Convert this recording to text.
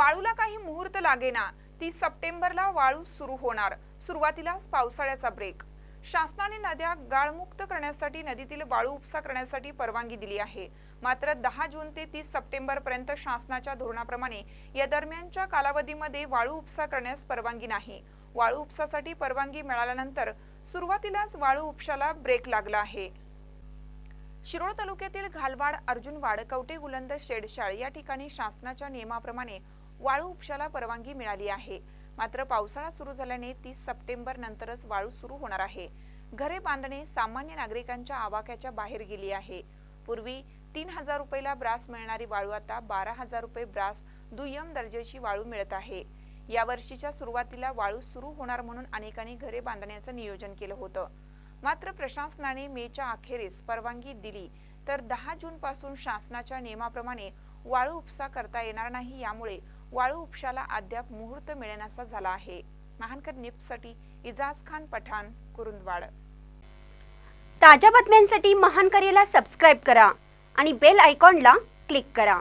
वाळूला काही मुहूर्त लागेना. तीस सप्टेंबरला वाळू सुरू होणार. सुरुवातीलाच पावसाळ्याचा ब्रेक शासनाने नद्या गाळमुक्त करण्यासाठी नदीतील वाळू उपसा करण्यासाठी परवानगी दिली आहे. मात्र दहा जून ते तीस सप्टेंबर पर्यंत शासनाच्या धोरणाप्रमाणे या दरम्यानच्या कालावधीमध्ये वाळू उपसा करण्यास परवानगी नाही. वाळू उपसासाठी परवानगी मिळाल्यानंतर सुरुवातीलाच वाळू उपशाला ब्रेक लागला आहे. शिरोळ तालुक्यातील घालवाड अर्जुन कवटे गुलंद शेडशाळ या ठिकाणी शासनाच्या नियमाप्रमाणे वाळू उपशाला परवानगी मिळाली आहे. मात्र पावसाळा सुरू झाल्याने तीस सप्टेंबर नंतरच वाळू सुरू होणार आहे. घरे बांधणे सामान्य नागरिकांच्या आवाक्याच्या बाहेर गेली आहे. पूर्वी तीन हजार रुपयाला ब्रास मिळणारी वाळू आता बारा हजार रुपये ब्रास दुय्यम दर्जाची वाळू मिळत आहे. या वर्षीच्या सुरुवातीला वाळू सुरू होणार म्हणून अनेकांनी घरे बांधण्याचं नियोजन केलं होतं. मात्र प्रशासनाने मेच्या अखेरीस परवानगी दिली तर दहा जून पासून शासनाच्या नियमाप्रमाणे वाळू उपसा करता येणार नाही यामुळे वाळू उपशाला अद्याप मुहूर्त मिळण्याचा झाला आहे. महानकर निप्ससाठी इजाज खान पठाण कुरुंदवाड. ताज्या बातम्यांसाठी महानकरेला सबस्क्राईब करा आणि बेल आयकॉनला क्लिक करा.